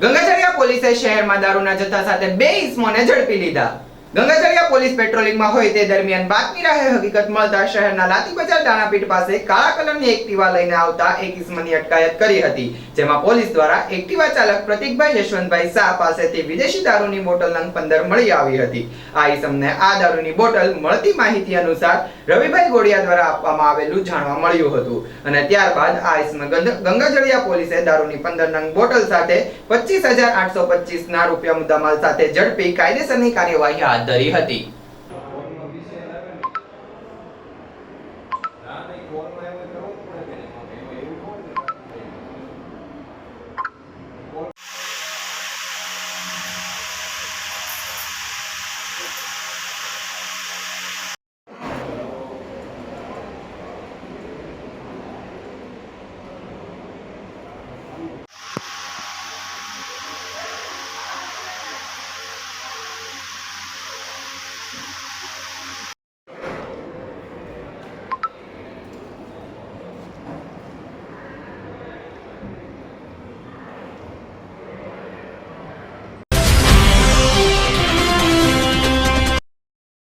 ગંગાજળિયા પોલીસે શહેરમાં દારૂના જથ્થા સાથે બે ઇસમોને ઝડપી લીધા. ગંગાજળિયા પોલીસ પેટ્રોલિંગમાં હોય તે દરમિયાન બાતમી રાહે હકીકત મળતા શહેરના લાતી બજાર દાણાપીઠ પાસે કાળા કલરની એક્ટિવા લઈને આવતા એક ઇસમની અટકાયત કરી હતી, જેમાં પોલીસ દ્વારા એક્ટિવા ચાલક પ્રતિકભાઈ યશવંતભાઈ શાહ પાસેથી વિદેશી દારૂની બોટલ નંગ પંદર મળી આવી હતી. આ ઇસમને આ દારૂની બોટલ મળતી માહિતી અનુસાર રવિભાઈ ગોડિયા દ્વારા આપવામાં આવેલું જાણવા મળ્યું હતું. અને ત્યારબાદ આ ઇસમ ગંગ- ગંગાજળિયા પોલીસે દારૂની પંદર નંગ બોટલ સાથે પચીસ હજાર આઠસો પચીસ ના રૂપિયા મુદ્દામાલ સાથે ઝડપી કાયદેસરની કાર્યવાહી હાથ હતી.